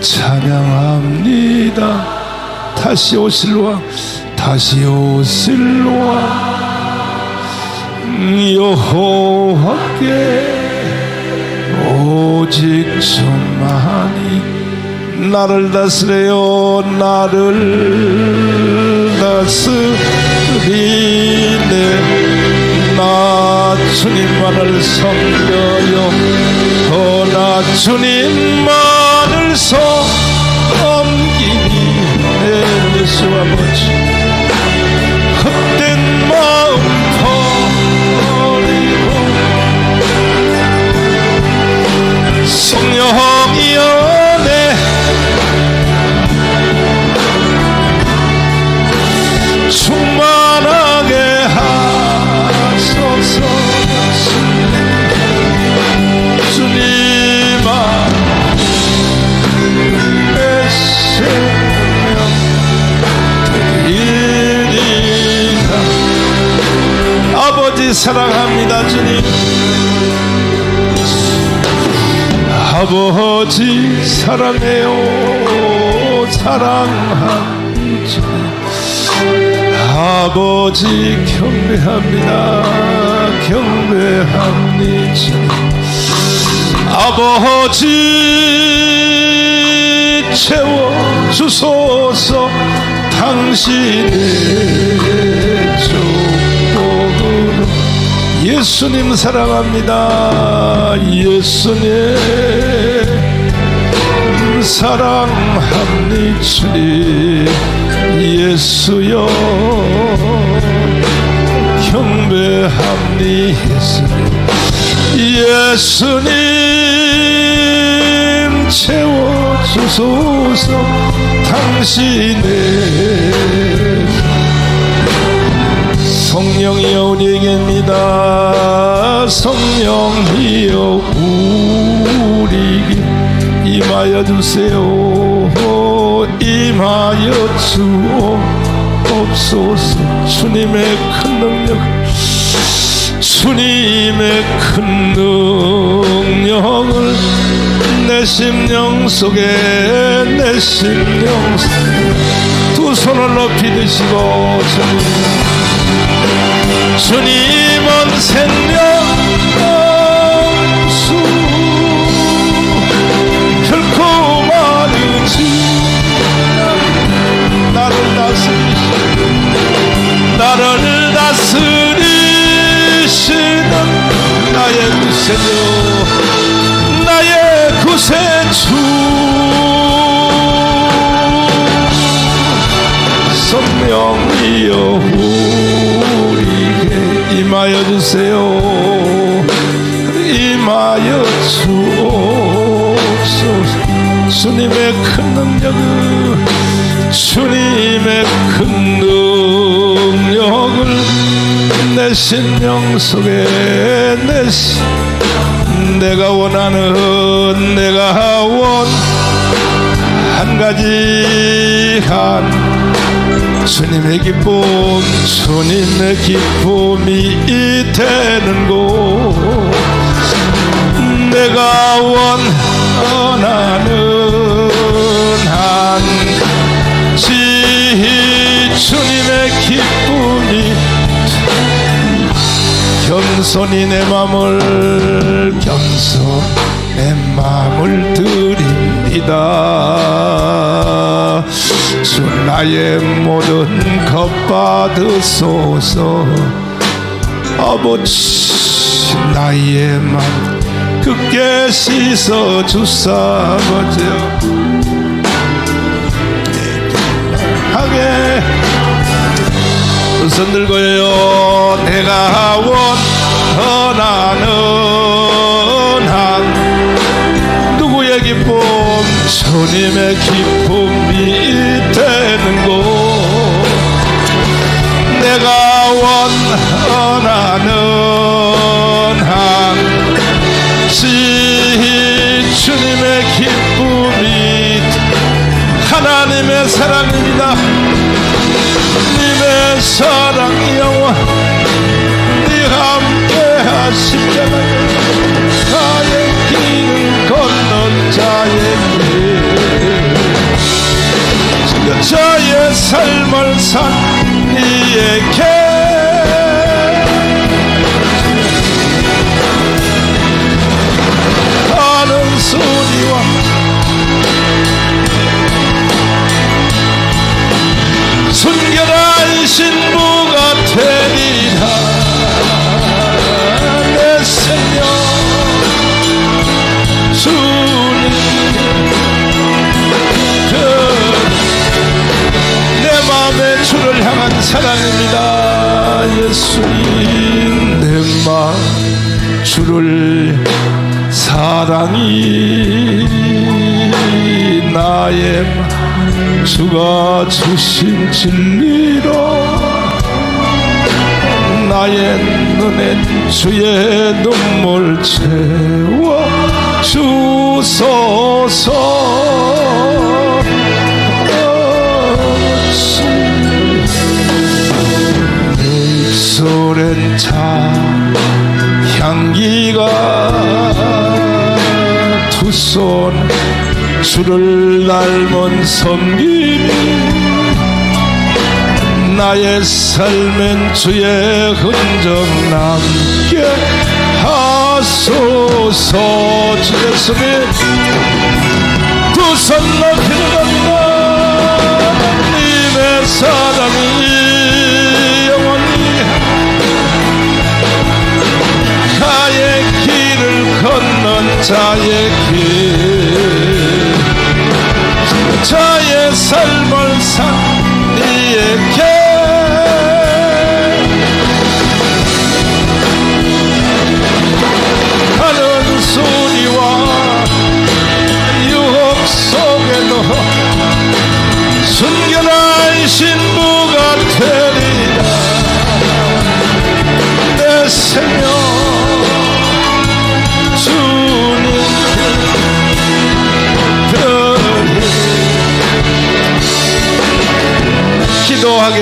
찬양합니다. 다시 오실 왕, 다시 오실 왕, 여호와께 오직 저만이 나를 다스려요, 나를 다스리네. 나 주님만을 섬겨요, 어, 나 주님만 을 섬기니 내 예수 아버지 아버지 사랑해요. 사랑합니다. 아버지 경배합니다. 경배합니다. 아버지 채워 주소서 당신의 축복으로. 예수님 사랑합니다. 예수님 사랑합니다 주님 예수여. 경배합니다 예수님. 예수님 채워주소서 당신의. 성령이여 우리에게입니다. 성령이여 임하여 주세요. 임하여 주옵소서. 주님의 큰 능력. 주님의 큰 능력을 내 심령 속에 내 심령 속에 두 손을 높이 드시고 주님. 주님은 생 임하여 주세요. 임하여 주옵소서. 주님의 큰 능력을 주님의 큰 능력을 내 심령 속에 내 심, 내가 원하는 내가 원 한 가지 한 주님의 기쁨 주님의 기쁨이 되는 곳 내가 원하는 한지 주님의 기쁨이 겸손히 내 맘을 겸손 내 맘을 드립니다 주 나의 모든 것 받으소서. 아버지 나의 맘 굳게 씻어 주사 아버지여 하게. 손 들고요 내가 원하는 주님의 기쁨이 되는 곳 내가 원하는 한지 주님의 기쁨이 하나님의 사랑입니다. 님의 사랑 영원 네 함께 하십잖아 저의 삶을 산 이에게 주가 주신 진리로 나의 눈엔 주의 눈물 채워 주소서 주를 닮은 섬김이 나의 삶엔 주의 흔적 남게 하소서. 주 예수님 두손 높이는 겁니다 님의 사랑이 영원히 나의 길을 걷는 자의 길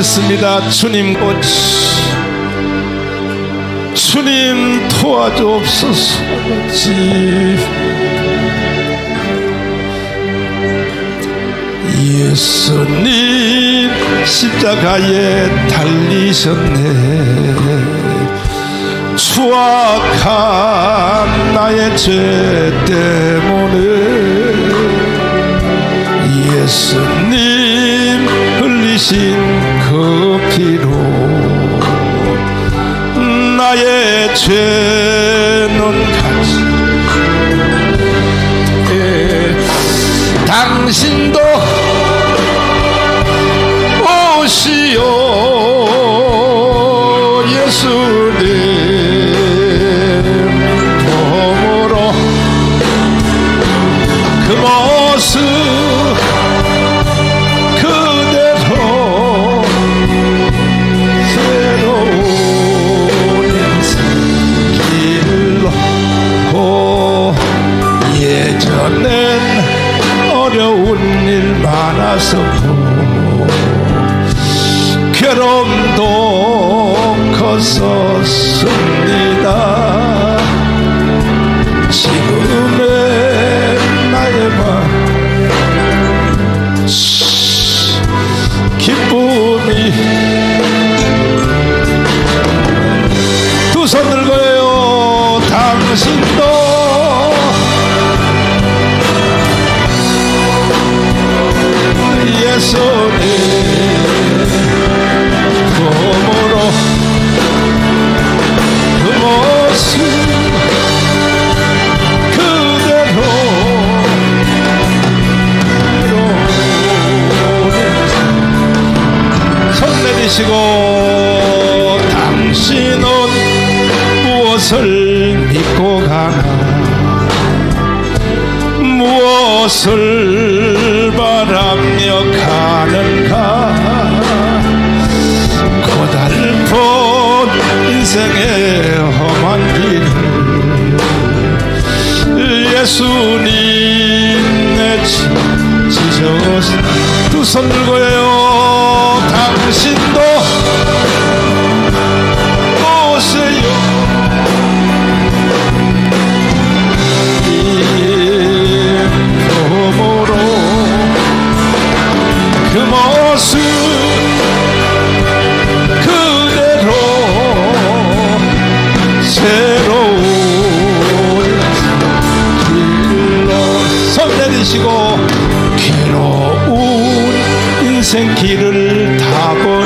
기도하겠습니다. 주님 꽃 주님 도와주옵소서. 지. 예수님 십자가에 달리셨네. 추악한 나의 죄 때문에 예수님 흘리신 나 어려운 일 많아서 괴로움도 컸었습니다. 지금 손 내리시고 당신은 무엇을 믿고 가나? 무엇을 바라며 가는가? 고달픈 인생의 험한 길을 예수님 내 지저스 두손 들고요 당신도 보세요? 이몸으로 그 모습 그대로 새로운 길로 손 내리시고 인생 길을 다 버리고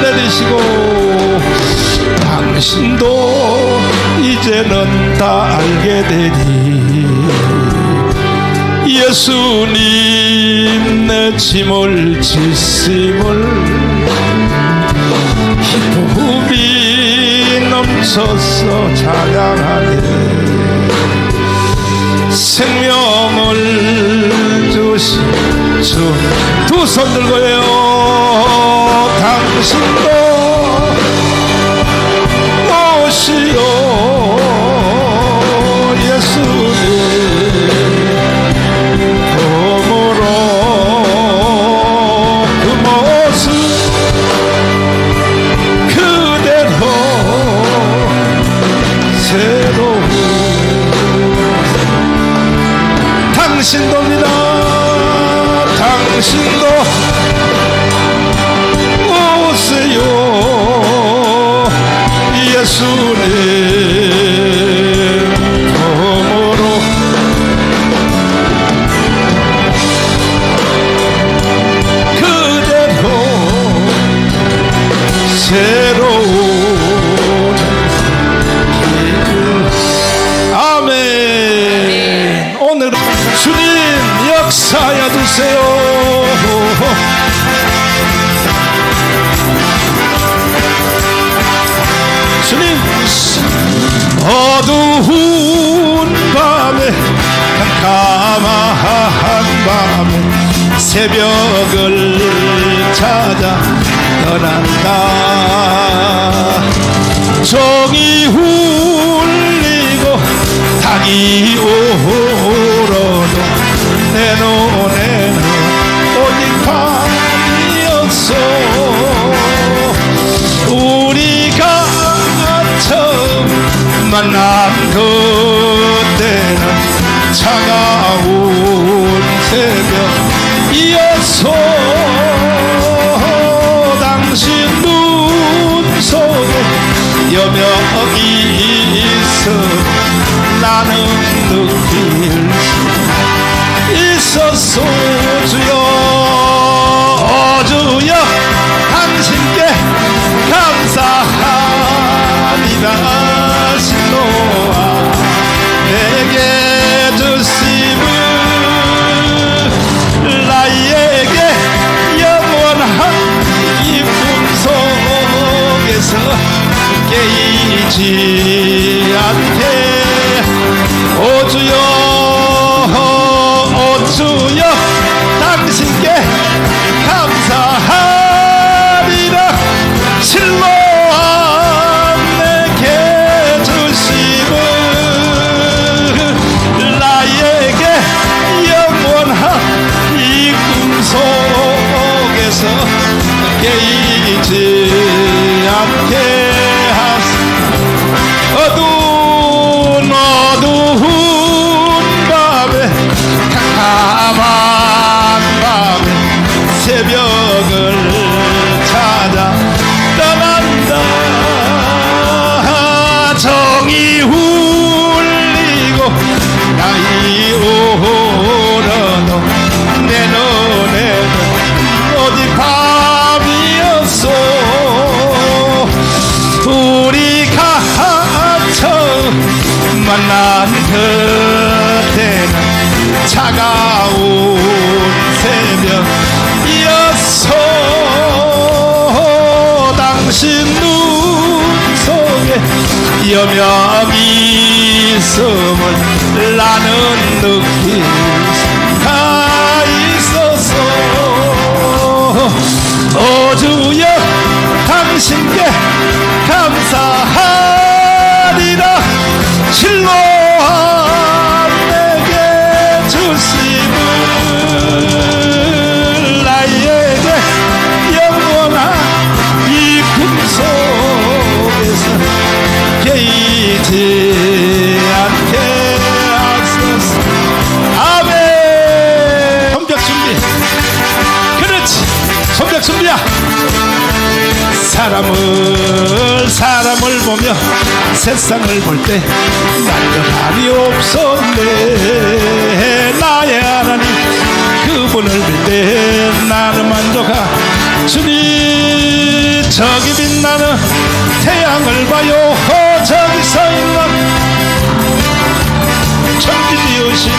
내리시고 당신도 이제는 다 알게 되니. 예수님 내 짐을 지심을 기쁨이 넘쳐서 찬양하네. 생명을 주신 주두 손 들고요. 당신도 오시오 예수님. 봄으로 그 모습 그대로 새 당 밤에 새벽을 찾아 떠난다. 종이 울리고 닭이 울어도 내 눈에는 오직 밤이었어. 우리가 처음 만난 그때는 차가운 새벽이었어 당신 눈 속에 여명이 있어. 나는 느낄 수 있었소 주여 see 오 주여 당신께 보며 세상을 볼때 만족함이 없었네. 나의 하나님 그분을 볼 때 나는 만족하 주님 저기 빛나는 태양을 봐요. 어, 저기 서 있는 천지 지으신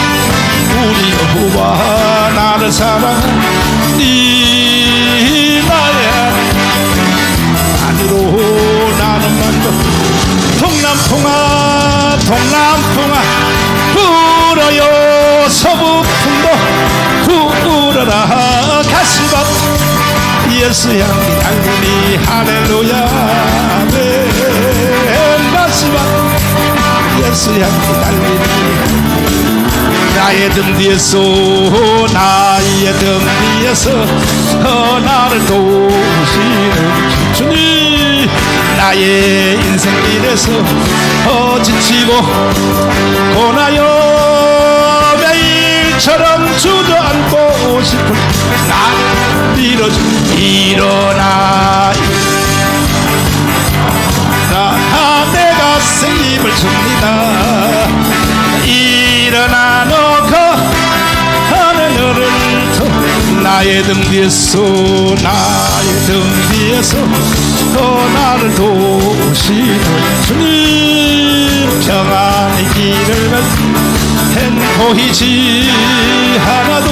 우리 여호와 나를 사랑한 이 동남풍아 동남풍아 불어요 서부풍도. 불어라 가시밭. 예수 향기 달리니 할렐루야. 네 가시밭. 예수 향기 달리니 나의 등 뒤에서 나의 등 뒤에서 어, 나를 도우시는 주님 나의 인생 길에서 어, 지치고 고나요. 매일처럼 주저앉고 싶은 나를 밀어주 일어나. 나 내가 생임을 줍니다. 일어나 놓고 하늘을 터 나의 등 뒤에서 나 의등 뒤에서 또 나를 도우시는 주님 평안의 길을 간 보이지 하나도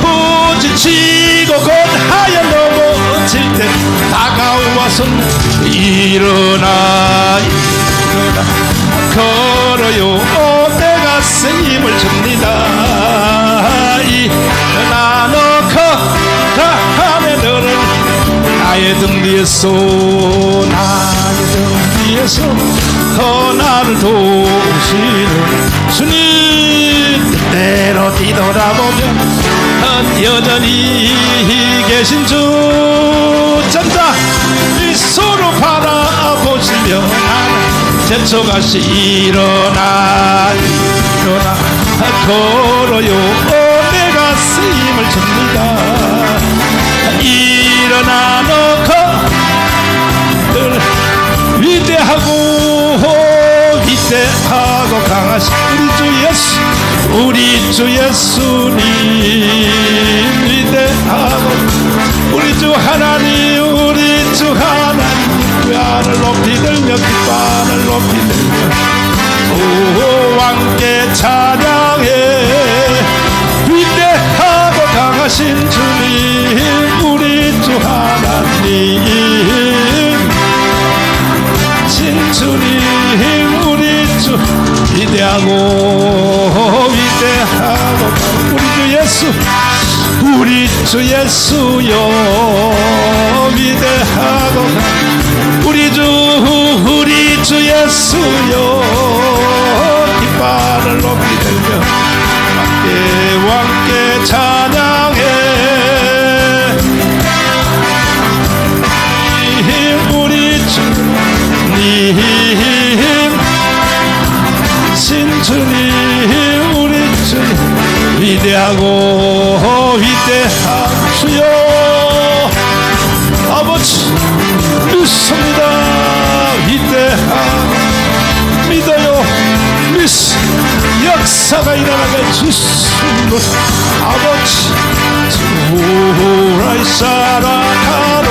부지치고 곧 하여 넘어질 때 다가와서 일어나 일어나 걸어요. 오, 내가 생임을 줍니다. 일어나 나의 등 뒤에서 나의 등 뒤에서 더 나를 도우시는 주님. 때로 뒤돌아보면 여전히 계신 주. 전자 미소로 바라보시며 나는 제초가시 일어나 일어나 걸어요. 오, 내가 쓰임을 줍니다 일어나 놓고 늘 위대하고 위대하고 강하신 우리 주 예수 우리 주 예수님. 위대하고 우리 주 하나님 우리 주 하나님. 귀하를 높이 들며 깃발을 높이 들며 오 왕께 찬양해. 위대하고 강하신 주 위대하고 위대하고 우리 주 예수 우리 주 예수요 위대하고 우리 주 우리 주 예수요 깃발을 높이 위대하고 위대한 주여 아버지 믿습니다. 위대한 믿어요. 믿습 역사가 일어나게 주시는 아버지 주라이 사랑하로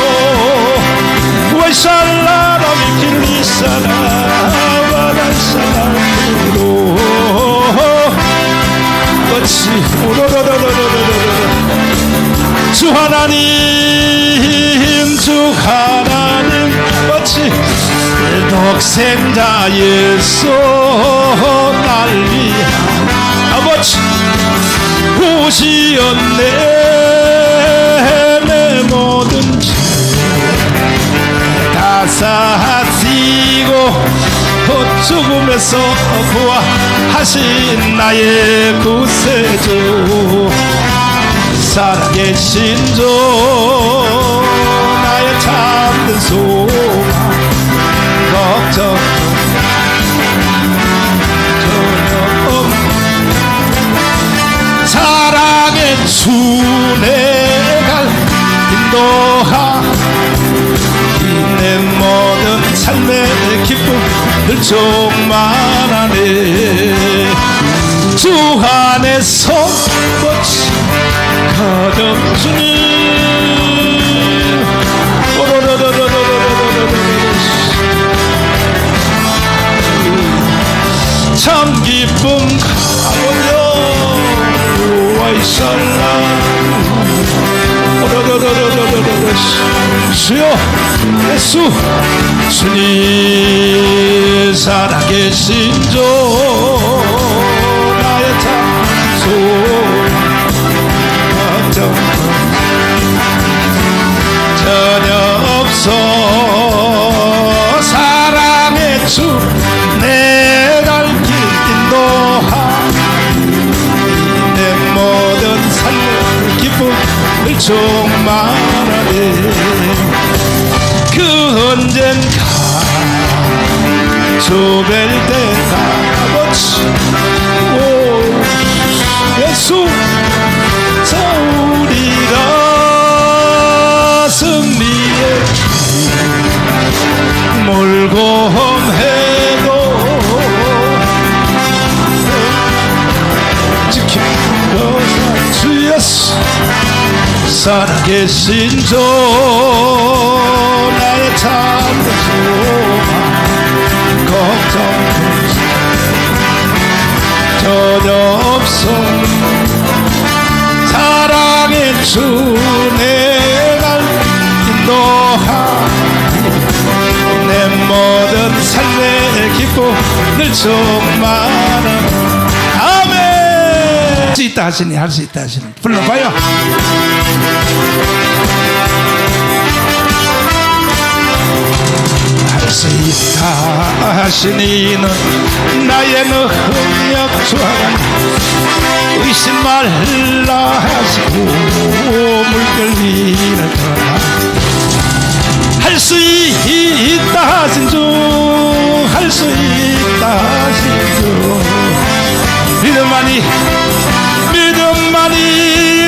왜 살라라미 길리 사랑 오로로로로로로로 주 하나님 주 하나님 어찌 독생자 예수 날 위한 아버지 구시였네 내 모든 죽음에서 구하신 나의 구세주. 살아계신 주 나의 참된 소망. 걱정 없는 사랑의 주내갈 인도하. 내 모든 삶의 기쁨 을 충만하네. 주 안에서 꽃이 가득 주님 참 기쁨 가보려 와이살라 주여 예수 주님 살아계신 주 나의 참소 걱정 전혀 없어 사랑의 주내갈길 인도하. 내 모든 삶의 기쁨을 충 주뵐 때가 아버지. 오 예수. 자 우리가 승리의 몰고 해도 지키고 주 예수. 살아계신 주 나의 소 전혀 없어. 사랑의 주 내갈 인도하. 내 모든 삶의 기쁨을 충만한 아멘! 할 수 있다 하시니 할 수 있다 하시니. 불러봐요 하시니 는 나의 능력 주하라. 의심 말라 하시고 물결 위를 할수 있다 하신 주할수 있다 하신 주. 믿음만이 믿음만이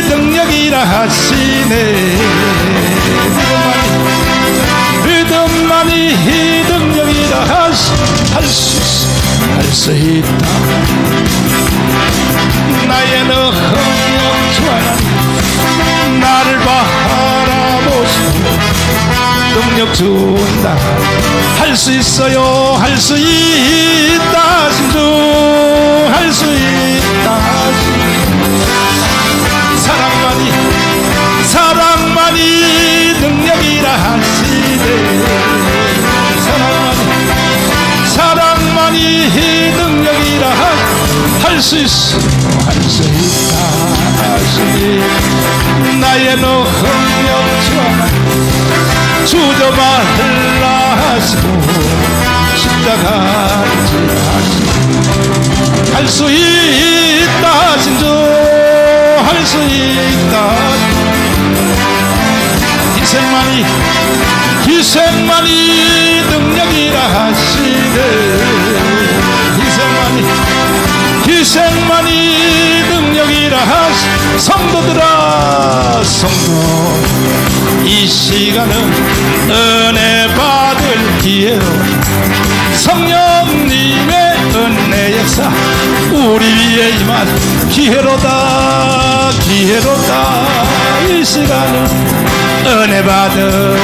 능력이라 하시네. 믿음만이 믿음만이 능력이라 하시 할수 있어. 할 수 있다. 나의 능력 주하나 나를 바라보시고 능력 준다. 할 수 있어요. 할 수 있다. 신주 할 수 있다 할 수 있어. 할 수 있다 하시니 나의 능력 주하나 주저 말라 하시고 십자가를 지하시고 할 수 있다 하신 주할 수 있다. 희생만이 희생만이 능력이라 하시네. 희생만이 희생만이 능력이라 하시 성도들아 성도. 이 시간은 은혜 받을 기회로 성령님의 은혜 역사 우리 위에 임한 기회로다 기회로다. 이 시간은 은혜 받을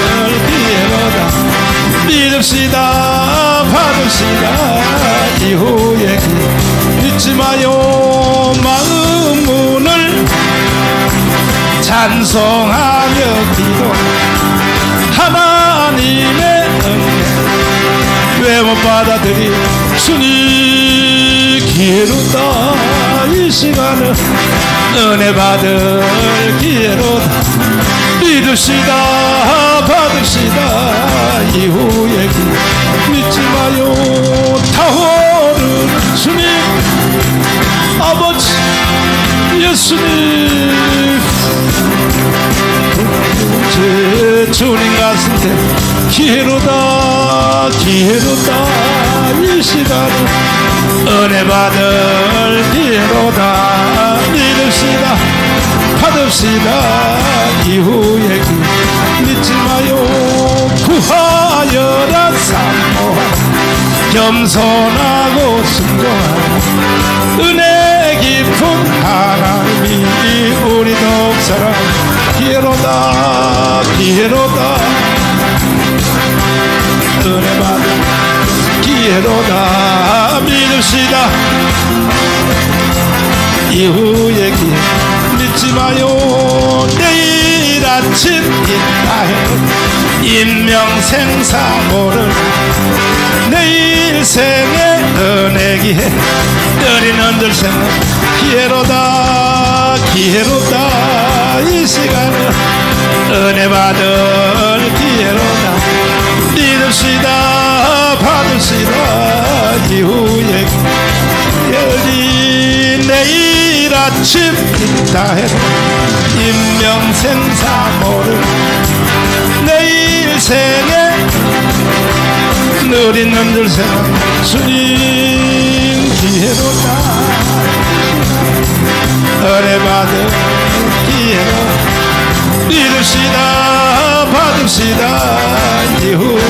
기회로다 믿읍시다. 받읍시다 이후에 잊지 마요. 마음 문을 찬송하며 기도 하나님의 은혜 받아들이 주님 기회로다 이 시간은 은혜 받을 기회로다 믿으시다. 받으시다. 이후에 기 믿지 마요. 타오르는 주님 아버지 예수님. 제 주님 가슴에 기회로다 기회로다. 이 시간은 은혜 받을 기회로다 받읍시다. 이후에 그 믿지 마요. 구하여라 사모하 겸손하고 순종하라. 은혜 깊은 하나님이 우리 독사랑 기회로다 기회로다. 기회로다 믿읍시다. 이후의 길 믿지 마요. 내일 아침 인하해 인명생사고를 내일 생에 은혜기에 떨리는 들생은 기회로다 기회로다. 이 시간은 은혜 받을 기회로다. 믿읍시다 받으시다. 이후에 열린 내일 아침 입다해로 임명생사모를 내일 생에 느린 남들 생활 주님 기회로다. 은혜받을 기회로 믿읍시다 받읍시다. 이후에